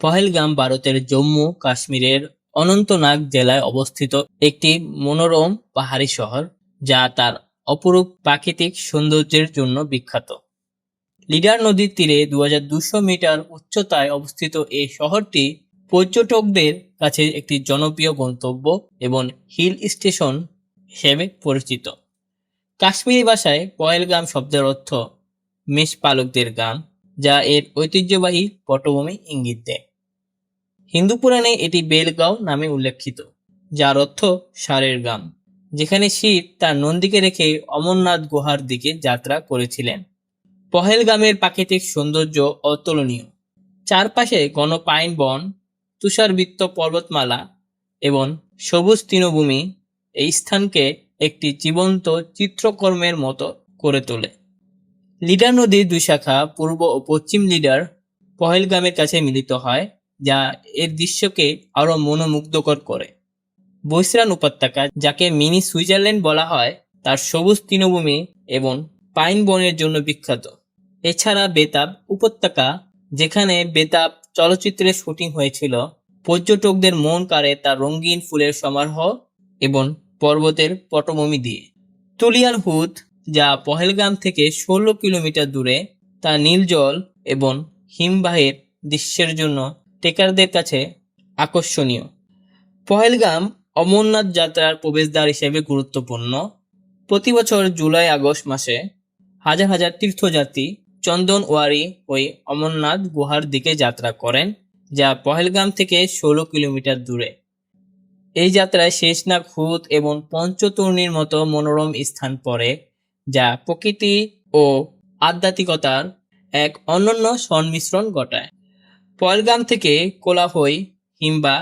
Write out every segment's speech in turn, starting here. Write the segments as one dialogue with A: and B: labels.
A: পহেলগাম ভারতের জম্মু কাশ্মীরের অনন্তনাগ জেলায় অবস্থিত একটি মনোরম পাহাড়ি শহর, যা তার অপরূপ প্রাকৃতিক সৌন্দর্যের জন্য বিখ্যাত। লিডার নদীর তীরে দু মিটার উচ্চতায় অবস্থিত এই শহরটি পর্যটকদের কাছে একটি জনপ্রিয় গন্তব্য এবং হিল স্টেশন হিসেবে পরিচিত। কাশ্মীরি ভাষায় পয়েলগাম শব্দের অর্থ মেষপালকদের গ্রাম যা এর ঐতিহ্যবাহী পটভূমি ইঙ্গিত দেয়। হিন্দু পুরাণে এটি বেলগাঁও নামে উল্লেখিত, যার অর্থ সারের গ্রাম, যেখানে শিব তার নন্দীকে রেখে অমরনাথ গুহার দিকে যাত্রা করেছিলেন। পহেলগামের প্রাকৃতিক সৌন্দর্য অতুলনীয়। চারপাশে ঘন পাইন বন, তুষারবৃত্ত পর্বতমালা এবং সবুজ তৃণভূমি এই স্থানকে একটি জীবন্ত চিত্রকর্মের মতো করে তোলে। লিডার নদীর দুই শাখা পূর্ব ও পশ্চিম লিডার পহেলগামের কাছে মিলিত হয়। যা এর দৃশ্যকে আরও মনোমুগ্ধকর করে। বৈশরান উপত্যকা, যাকে মিনি সুইজারল্যান্ড বলা হয়, তার সবুজ তৃণভূমি এবং পাইন বনের জন্য বিখ্যাত। এছাড়া বেতাব উপত্যকা, যেখানে বেতাব চলচ্চিত্রের শুটিং হয়েছিল, পর্যটকদের মন কাড়ে তার রঙিন ফুলের সমারোহ এবং পর্বতের পটভূমি দিয়ে। তুলিয়ান হুদ, যা পহেলগাম থেকে ষোলো কিলোমিটার দূরে, তা নীল জল এবং হিমবাহের দৃশ্যের জন্য টেকারদের কাছে আকর্ষণীয়। পহেলগাম অমরনাথ যাত্রার প্রবেশদ্বার হিসেবে গুরুত্বপূর্ণ। প্রতি বছর জুলাই, আগস্ট মাসে হাজার হাজার তীর্থযাত্রী চন্দনওয়ারি ওই অমরনাথ গুহার দিকে যাত্রা করেন, যা পহেলগাম থেকে ষোলো কিলোমিটার দূরে। এই যাত্রায় শেষনাগ হুদ এবং পঞ্চতর্ণীর মতো মনোরম স্থান পড়ে, যা প্রকৃতি ও আধ্যাত্মিকতার এক অনন্য সংমিশ্রণ ঘটায়। পয়েলগাম থেকে কোলাহই, হিম্বা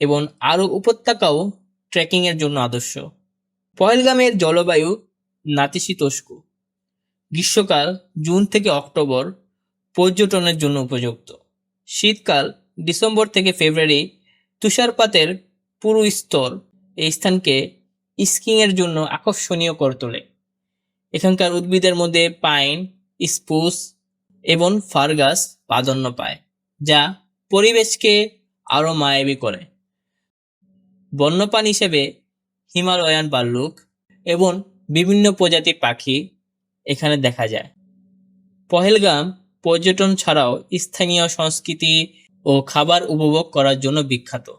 A: এবং আরও উপত্যকাও ট্রেকিংয়ের জন্য আদর্শ। পয়েলগামের জলবায়ু নাতিশীতোষ্ক গ্রীষ্মকাল জুন থেকে অক্টোবর পর্যটনের জন্য উপযুক্ত। শীতকাল ডিসেম্বর থেকে ফেব্রুয়ারি তুষারপাতের পুরো স্তর এই স্থানকে স্কিংয়ের জন্য আকর্ষণীয় করে তোলে। এখানকার উদ্ভিদের মধ্যে পাইন, স্পুস এবং ফার্গাস প্রাধান্য পায়। যা পরিবেশকে আরও মায়াবী করে। বন্যপ্রাণী হিসেবে হিমালয়ান ভাল্লুক এবং বিভিন্ন প্রজাতির পাখি এখানে দেখা যায়। পহেলগাম পর্যটন ছাড়াও স্থানীয় সংস্কৃতি ও খাবার উপভোগ করার জন্য বিখ্যাত।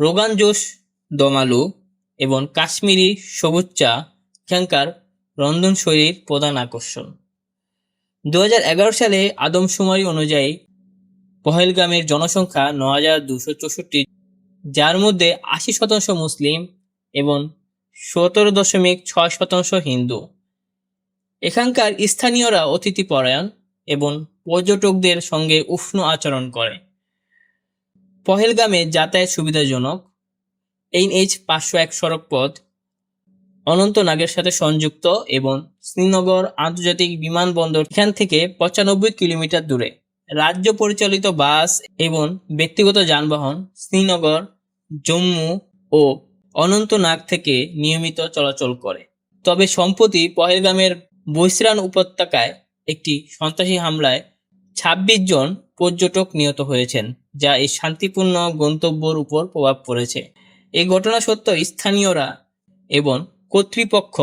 A: রোগান জোশ, দমালু এবং কাশ্মীরি সবুজ চা এখানকার রন্ধনশৈলীর প্রধান আকর্ষণ। দু হাজার এগারো সালে আদমশুমারি অনুযায়ী পহেলগামের জনসংখ্যা ন হাজার দুশো চৌষট্টি, যার মধ্যে আশি শতাংশ মুসলিম এবং সতেরো দশমিক ছয় শতাংশ হিন্দু। এখানকার স্থানীয়রা অতিথিপরায়ণ এবং পর্যটকদের সঙ্গে উষ্ণ আচরণ করে। পহেলগামে যাতায়াত সুবিধাজনক, এইচ পাঁচশো এক সড়ক পথ অনন্তনাগের সাথে সংযুক্ত এবং শ্রীনগর আন্তর্জাতিক বিমানবন্দর, এখান থেকে পঁচানব্বই কিলোমিটার দূরে। রাজ্য পরিচালিত বাস এবং ব্যক্তিগত যানবাহন শ্রীনগর, জম্মু ও অনন্তনাগ থেকে নিয়মিত চলাচল করে। তবে সম্প্রতি পহেলগামের বৈশরান উপত্যকায় একটি সন্ত্রাসী হামলায় ছাব্বিশ জন পর্যটক নিহত হয়েছেন, যা এই শান্তিপূর্ণ গন্তব্যর উপর প্রভাব পড়েছে। এই ঘটনা সত্ত্বেও স্থানীয়রা এবং কর্তৃপক্ষ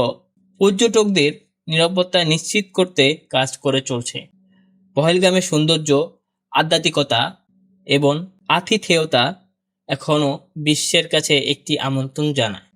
A: পর্যটকদের নিরাপত্তা নিশ্চিত করতে কাজ করে চলছে। পহেলগামের সৌন্দর্য আধ্যাত্মিকতা এবং আতিথেয়তা এখনও বিশ্বের কাছে একটি আমন্ত্রণ জানায়।